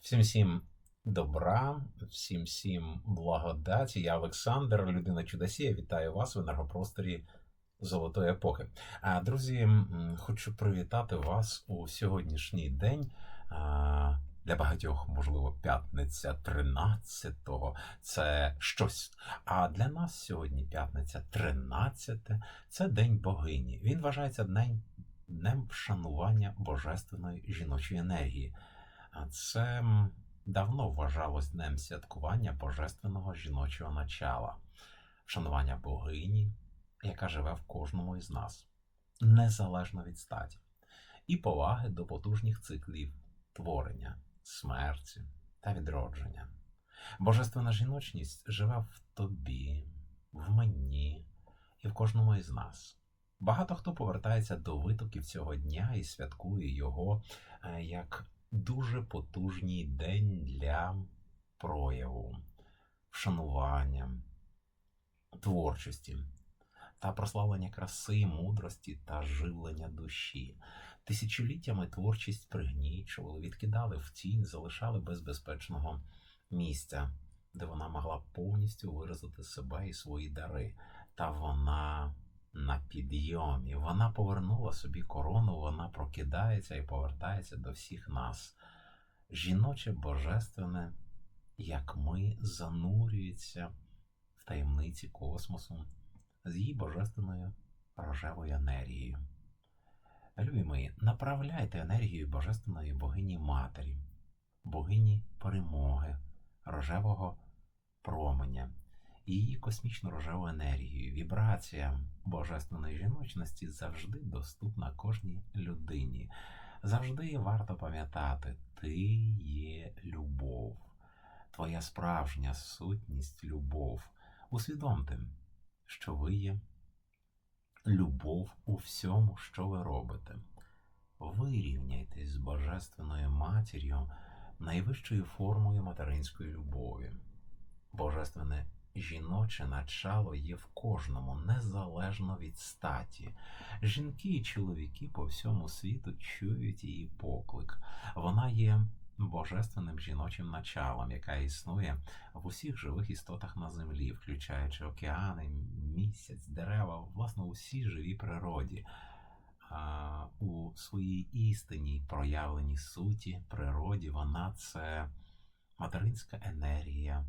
Всім всім добра, всім всім благодаті. Я Олександр, людина чудосія. Вітаю вас в енергопросторі Золотої епохи. Друзі, хочу привітати вас у сьогоднішній день. Для багатьох, можливо, п'ятниця 13-го це щось. А для нас сьогодні п'ятниця 13 це День богині. Він вважається днем, днем вшанування божественної жіночої енергії. А це давно вважалось днем святкування божественного жіночого начала, вшанування богині, яка живе в кожному із нас, незалежно від статі, і поваги до потужних циклів творення, смерті та відродження. Божественна жіночність живе в тобі, в мені і в кожному із нас. Багато хто повертається до витоків цього дня і святкує його е, як дуже потужний день для прояву, вшанування, творчості та прославлення краси, мудрості та живлення душі. Тисячоліттями творчість пригнічували, відкидали в тінь, залишали без безпечного місця, де вона могла повністю виразити себе і свої дари. Та вона на підйомі. Вона повернула собі корону, вона прокидається і повертається до всіх нас. Жіноче божественне, як ми, занурюється в таємниці космосу з її божественною рожевою енергією. Любі мої, направляйте енергію божественної богині Матері, богині перемоги, рожевого променя її космічну рожеву енергію. Вібрація божественної жіночності завжди доступна кожній людині. Завжди варто пам'ятати, ти є любов, твоя справжня сутність любов. Усвідомте, що ви є любов у всьому, що ви робите. Вирівняйтесь з Божественною матір'ю, найвищою формою материнської любові. Божественне жіноче начало є в кожному, незалежно від статі. Жінки і чоловіки по всьому світу чують її поклик. Вона є божественним жіночим началом, яка існує в усіх живих істотах на землі, включаючи океани, місяць, дерева, власне, усій живій природі. У своїй істинній проявленій суті, природі, вона це материнська енергія,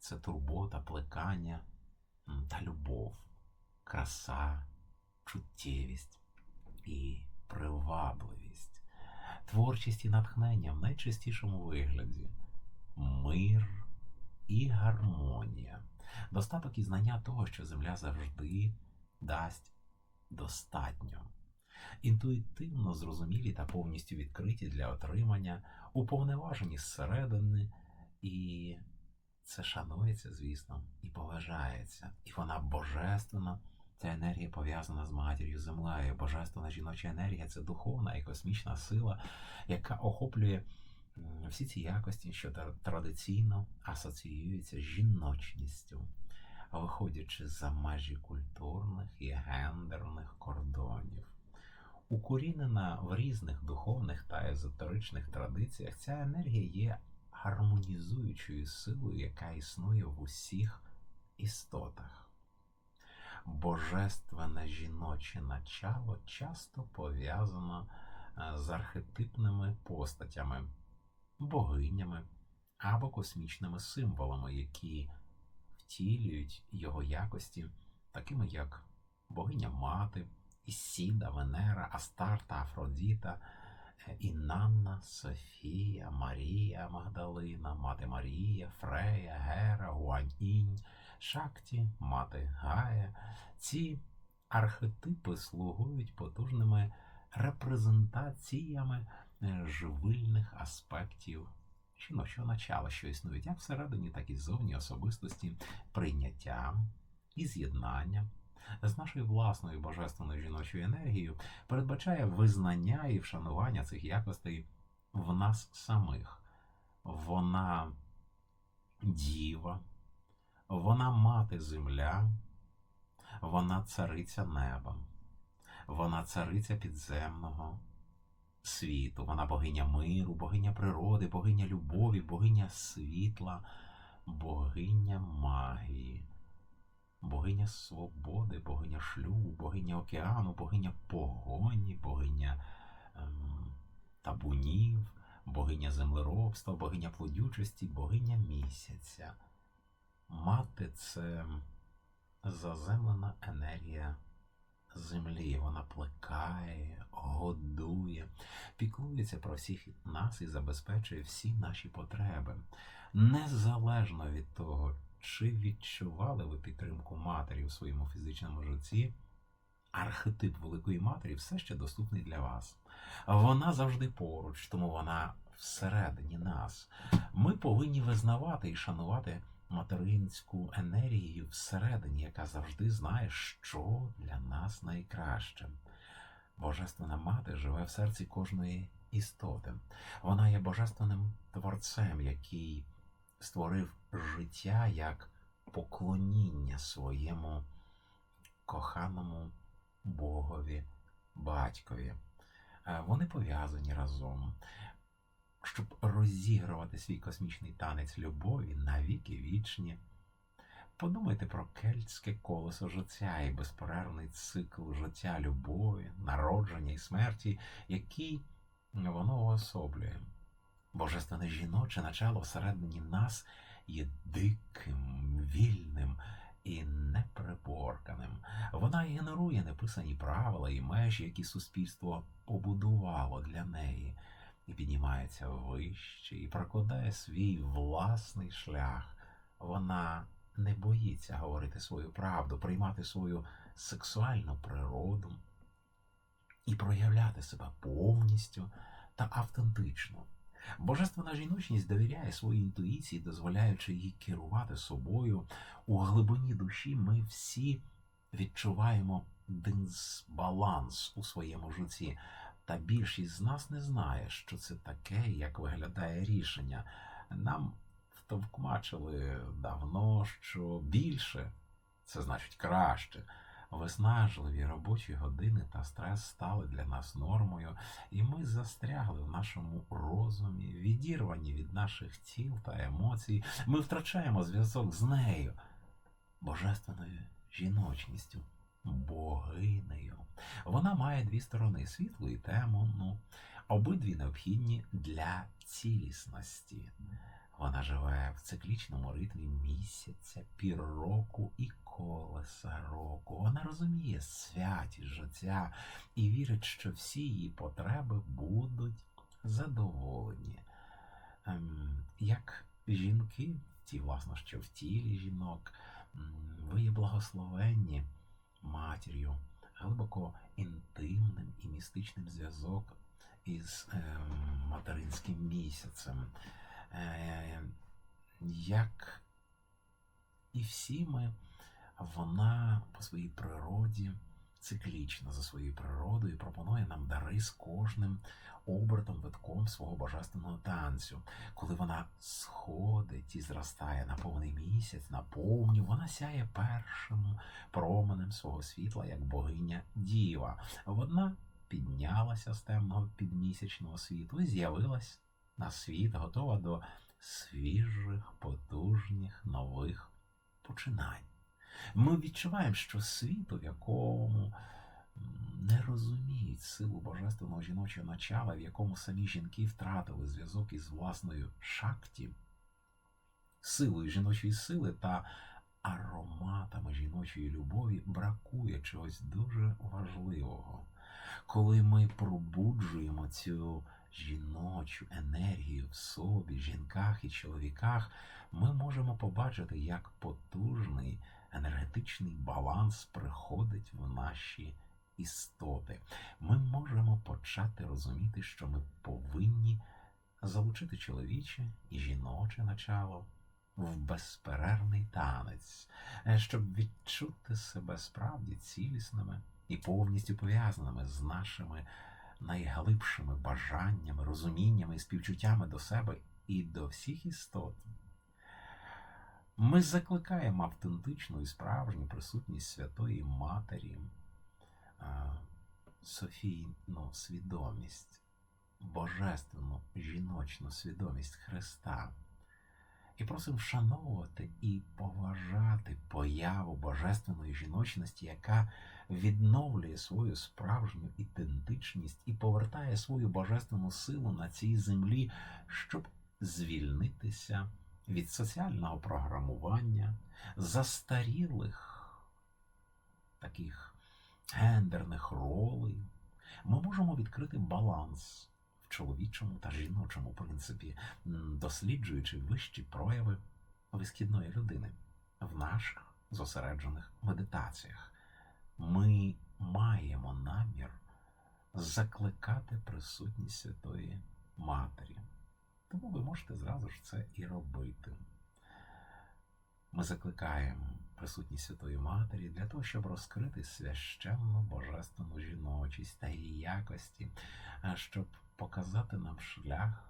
це турбота, плекання та любов, краса, чуттєвість і привабливість, творчість і натхнення в найчистішому вигляді, мир і гармонія, достаток і знання того, що земля завжди дасть достатньо. Інтуїтивно зрозумілі та повністю відкриті для отримання, уповноважені зсередини, і це шанується, звісно, і поважається. І вона божественна. Ця енергія пов'язана з матір'ю землею. Божественна жіноча енергія це духовна і космічна сила, яка охоплює всі ці якості, що традиційно асоціюються з жіночністю, виходячи за межі культурних і гендерних кордонів. Укорінена в різних духовних та езотеричних традиціях, ця енергія є гармонізуючою силою, яка існує в усіх істотах. Божественне жіноче начало часто пов'язано е, з архетипними постатями, богинями або космічними символами, які втілюють його якості, такими як богиня мати, Ісіда, Венера, Астарта, Афродіта, Інанна, Софія, Марія Магдалина, Мати Марія, Фрея, Гера, Гуанінь, Шакті, Мати Гая. Ці архетипи слугують потужними репрезентаціями е, живильних аспектів жіночого начала, що існують як всередині, так і ззовні особистості, прийняття і з'єднання з нашою власною божественною жіночою енергією передбачає визнання і вшанування цих якостей в нас самих. Вона діва, вона мати земля, вона цариця неба, вона цариця підземного світу. Вона богиня миру, богиня природи, богиня любові, богиня світла, богиня магії, богиня свободи, богиня шлюбу, богиня океану, богиня погоні, богиня ем, табунів, богиня землеробства, богиня плодючості, богиня місяця. Мати це заземлена енергія землі. Вона плекає, годує, піклується про всіх нас і забезпечує всі наші потреби. Незалежно від того, чи відчували ви підтримку матері у своєму фізичному житті, архетип Великої Матері все ще доступний для вас. Вона завжди поруч, тому вона всередині нас. Ми повинні визнавати і шанувати материнську енергію всередині, яка завжди знає, що для нас найкраще. Божественна мати живе в серці кожної істоти. Вона є божественним творцем, який створив життя як поклоніння своєму коханому Богові, батькові. Е, Вони пов'язані разом щоб розігрувати свій космічний танець любові на віки вічні. Подумайте про кельтське колесо життя і безперервний цикл життя любові, народження і смерті, який воно уособлює. Божественне жіноче начало всередині нас є диким, вільним і неприборканим. Вона генерує неписані правила і межі, які суспільство побудувало для неї і піднімається вище, і прокладає свій власний шлях. Вона не боїться говорити свою правду, приймати свою сексуальну природу і проявляти себе повністю та автентично. Божественна жіночність довіряє своїй інтуїції, дозволяючи їй керувати собою. У глибині душі ми всі відчуваємо дисбаланс у своєму житті. Та більшість з нас не знає, що це таке, як виглядає рішення. Нам втовкмачили давно, що більше це значить краще. Виснажливі робочі години та стрес стали для нас нормою, і ми застрягли в нашому розумі, відірвані від наших тіл та емоцій. Ми втрачаємо зв'язок з нею, божественною жіночністю, богинею. Вона має дві сторони світлу і темну, обидві необхідні для цілісності. Вона живе в циклічному ритмі місяця, пір року і колеса року. Вона розуміє святість життя і вірить, що всі її потреби будуть задоволені. Ем, як жінки, ті, власне, що в тілі жінок, ви є благословенні матір'ю глибоко інтимним і містичним зв'язок із е, материнським місяцем. Е, Як і всі ми, вона по своїй природі циклічна за своєю природою пропонує нам дари з кожним обертом витком свого божественного танцю. Коли вона сходить і зростає на повний місяць, на повню, вона сяє першим променем свого світла, як богиня діва. Вона піднялася з темного підмісячного світу і з'явилась на світ, готова до свіжих, потужних, нових починань. Ми відчуваємо, що світ, у якому не розуміють силу божественного жіночого начала, в якому самі жінки втратили зв'язок із власною шакті, силою жіночої сили та ароматами жіночої любові бракує чогось дуже важливого. Коли ми пробуджуємо цю жіночу енергію в собі, жінках і чоловіках, ми можемо побачити, як потужний енергетичний баланс приходить в наші істоти. Ми можемо почати розуміти, що ми повинні залучити чоловіче і жіноче начало в безперервний танець, е, щоб відчути себе справді цілісними і повністю пов'язаними з нашими найглибшими бажаннями, розуміннями і співчуттями до себе і до всіх істот. Ми закликаємо автентичну і справжню присутність Святої Матері, Софійну свідомість божественну жіночну свідомість Христа. І просимо вшановувати і поважати появу божественної жіночності, яка відновлює свою справжню ідентичність і повертає свою божественну силу на цій землі, щоб звільнитися від соціального програмування, застарілих таких гендерних ролей. Ми можемо відкрити баланс в чоловічому та жіночому принципі, досліджуючи вищі прояви висхідної людини в наших зосереджених медитаціях. Ми маємо намір закликати присутність Святої Матері. Тому ви можете зразу ж це і робити. Ми закликаємо присутність Святої Матері для того, щоб розкрити священну божественну жіночість та її якості, щоб показати нам шлях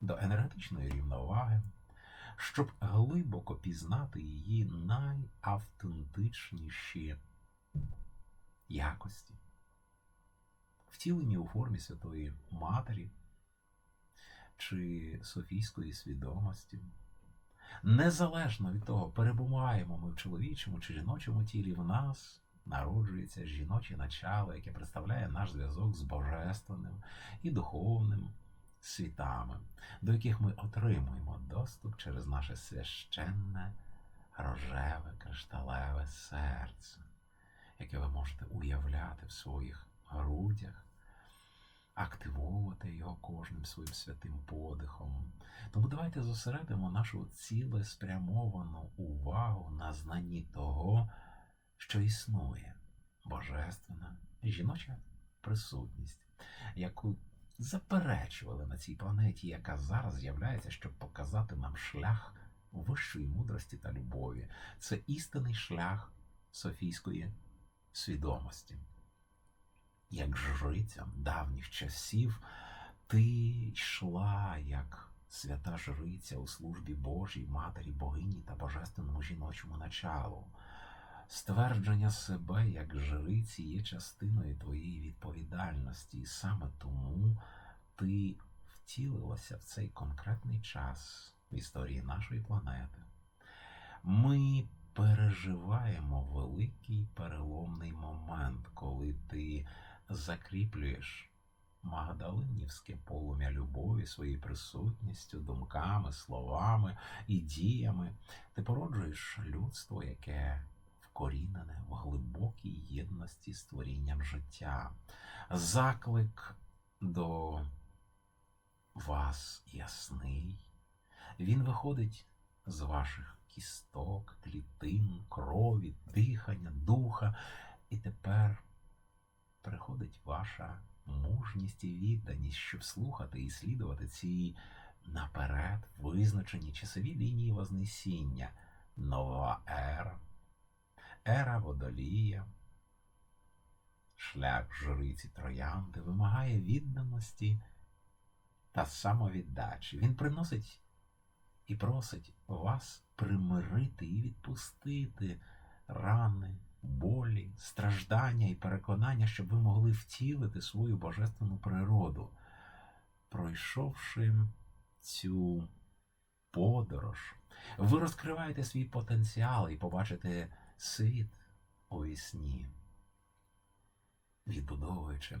до енергетичної рівноваги, щоб глибоко пізнати її найавтентичніші якості, втілені у формі Святої Матері чи Софійської свідомості. Незалежно від того, перебуваємо ми в чоловічому чи жіночому тілі, в нас народжується жіноче начало, яке представляє наш зв'язок з божественним і духовним світами, до яких ми отримуємо доступ через наше священне, рожеве, кришталеве серце, яке ви можете уявляти в своїх грудях, активовувати його кожним своїм святим подихом. Тому давайте зосередимо нашу цілеспрямовану увагу на знанні того, що існує божественна жіноча присутність, яку заперечували на цій планеті, яка зараз з'являється, щоб показати нам шлях вищої мудрості та любові. Це істинний шлях Софійської свідомості. Як жриця давніх часів, ти йшла як свята жриця у службі Божій, Матері, Богині та Божественному жіночому началу. Ствердження себе як жриці є частиною твоєї відповідальності, і саме тому ти втілилася в цей конкретний час в історії нашої планети. Ми переживаємо великий переломний момент, коли ти закріплюєш Магдалинівське полум'я любові своєю присутністю, думками, словами і діями. Ти породжуєш людство, яке вкорінене в глибокій єдності з творінням життя. Заклик до вас ясний. Він виходить з ваших кісток, клітин, крові, дихання, духа. І тепер приходить ваша мужність і відданість, щоб слухати і слідувати цій наперед визначені часові лінії Вознесіння, нова ера, ера водолія, шлях жриці троянди вимагає відданості та самовіддачі. Він приносить і просить вас примирити і відпустити рани болі, страждання і переконання, щоб ви могли втілити свою божественну природу, пройшовши цю подорож, ви розкриваєте свій потенціал і побачите світ у вісні, відбудовуючи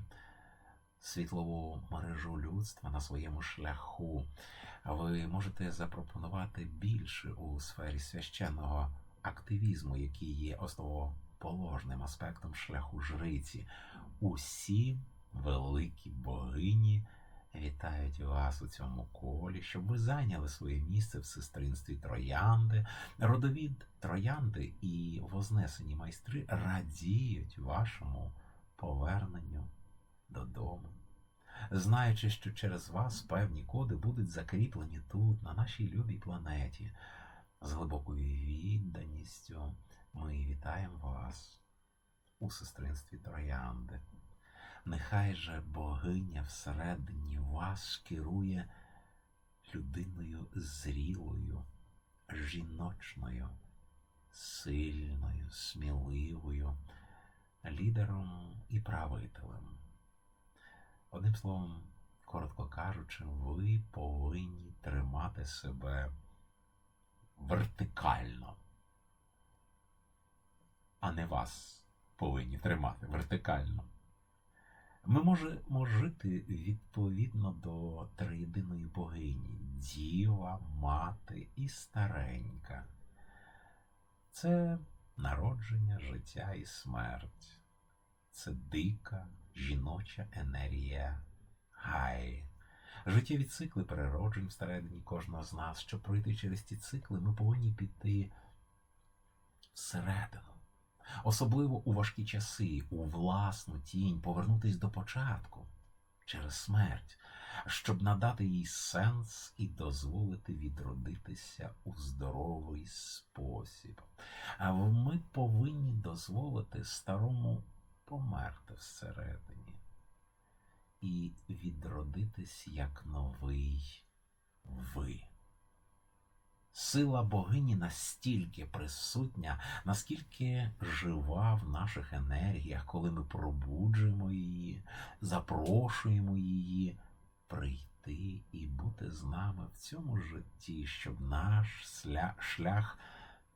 світлову мережу людства на своєму шляху. Ви можете запропонувати більше у сфері священного активізму, який є основою положним аспектом шляху жриці. Усі великі богині вітають вас у цьому колі, щоб ви зайняли своє місце в сестринстві троянди. Родовід троянди і вознесені майстри радіють вашому поверненню додому. Знаючи, що через вас певні коди будуть закріплені тут, на нашій любій планеті, з глибокою відданістю, ми вітаємо вас у сестринстві Троянди. Нехай же богиня всередині вас керує людиною зрілою, жіночною, сильною, сміливою, лідером і правителем. Одним словом, Коротко кажучи, ви повинні тримати себе вертикально, а не вас повинні тримати вертикально. Ми можемо жити відповідно до триєдиної богині Діва, Мати і Старенька. Це народження, життя і смерть. Це дика жіноча енергія Гай. Життєві цикли перероджень всередині кожного з нас. Щоб пройти через ці цикли, ми повинні піти всередину. Особливо у важкі часи, у власну тінь, повернутись до початку через смерть, щоб надати їй сенс і дозволити відродитися у здоровий спосіб. А ми повинні дозволити старому померти всередині і відродитись як новий ви. Сила богині настільки присутня, наскільки жива в наших енергіях, коли ми пробуджуємо її, запрошуємо її прийти і бути з нами в цьому житті, щоб наш шлях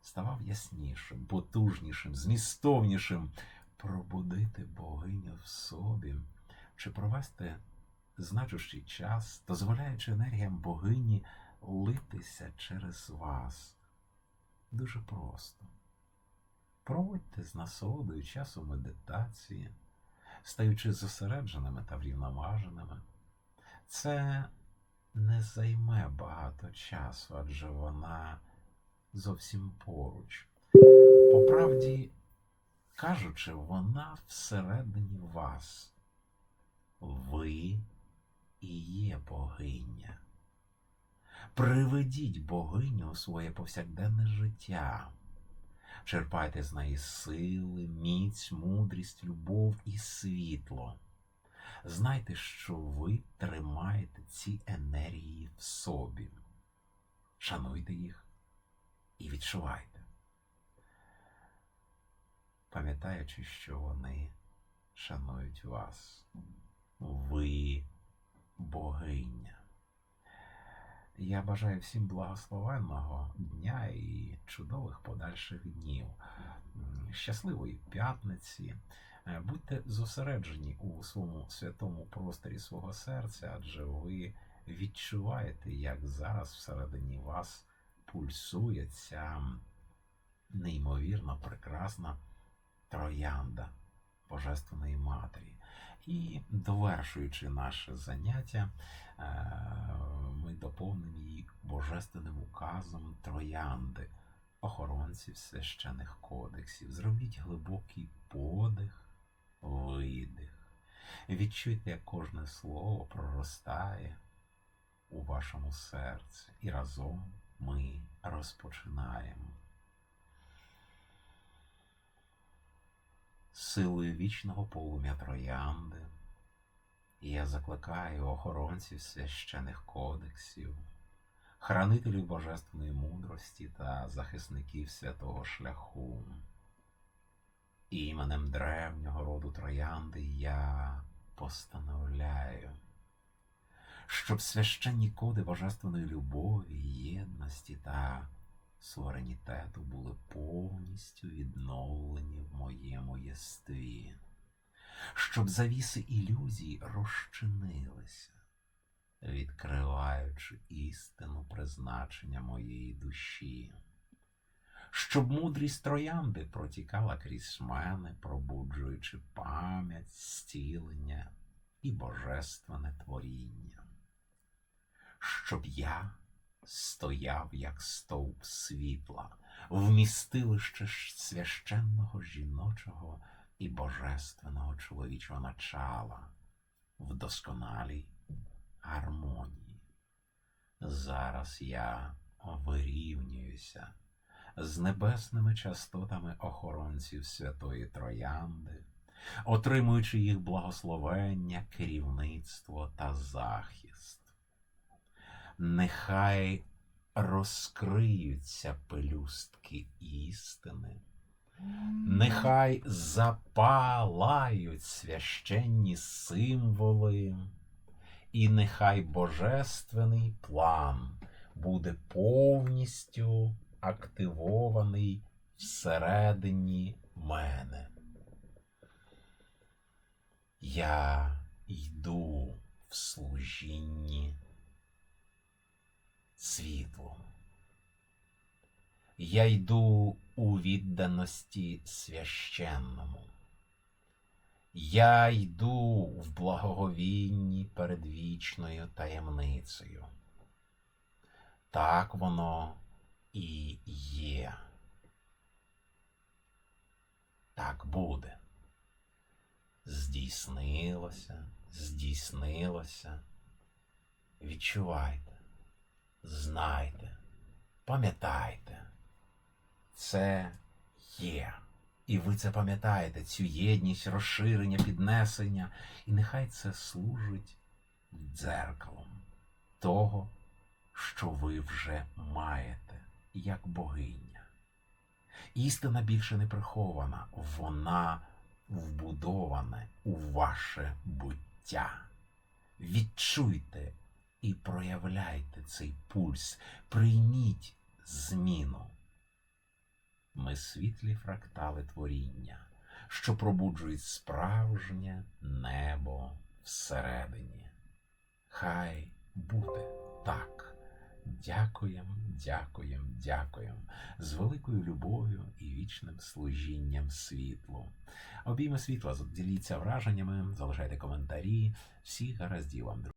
ставав яснішим, потужнішим, змістовнішим, пробудити богиню в собі чи провести значущий час, дозволяючи енергіям богині литися через вас. Дуже просто. Проводьте з насолодою часу медитації, стаючи зосередженими та врівноваженими. Це не займе багато часу, адже вона зовсім поруч. По правді кажучи, вона всередині вас. Ви і є богиня. Приведіть богиню у своє повсякденне життя. Черпайте з неї сили, міць, мудрість, любов і світло. Знайте, що ви тримаєте ці енергії в собі. Шануйте їх і відчувайте, пам'ятаючи, що вони шанують вас. Ви богиня. Я бажаю всім благословенного дня і чудових подальших днів, щасливої п'ятниці. Е, Будьте зосереджені у своєму святому просторі свого серця, адже ви відчуваєте, як зараз всередині вас пульсує ця неймовірно прекрасна троянда Божественної Матері. І довершуючи наше заняття, е, ми доповнимо її божественним указом троянди, охоронців священих кодексів. Зробіть глибокий подих, видих. Відчуйте, як кожне слово проростає у вашому серці. І разом ми розпочинаємо. Силою вічного полум'я троянди. І Я закликаю охоронців священих кодексів, хранителів божественної мудрості та захисників святого шляху. Іменем древнього роду троянди я постановляю, щоб священні коди божественної любові, єдності та суверенітету були повністю відновлені в моєму єстві щоб завіси ілюзій розчинилися, відкриваючи істину призначення моєї душі, щоб мудрість троянди протікала крізь мене, пробуджуючи пам'ять, зцілення і божественне творіння, щоб я стояв як стовп світла, вмістилище священного жіночого і божественного чоловічого начала в досконалій гармонії. Зараз я вирівнююся з небесними частотами охоронців Святої Троянди, отримуючи їх благословення, керівництво та захист. Нехай розкриються пелюстки істини. Нехай запалають священні символи, І нехай божественний план буде повністю активований всередині мене. Я йду в служінні світлу. Я йду у відданості священному. Я йду в благоговінні перед вічною таємницею. Так воно і є. Так буде. Здійснилося, здійснилося. Відчувайте, знайте, пам'ятайте, це є. І ви це пам'ятаєте, цю єдність, розширення, піднесення, і нехай це служить дзеркалом того, що ви вже маєте, як богиня. Істина більше не прихована, вона вбудована у ваше буття. Відчуйте і проявляйте цей пульс, прийміть зміну. Ми світлі фрактали творіння, що пробуджують справжнє небо всередині. Хай буде так. Дякуємо, дякуємо, дякуємо з великою любов'ю і вічним служінням світлу. Обійми світла, діліться враженнями, залишайте коментарі. Всіх гараздів вам, друзі.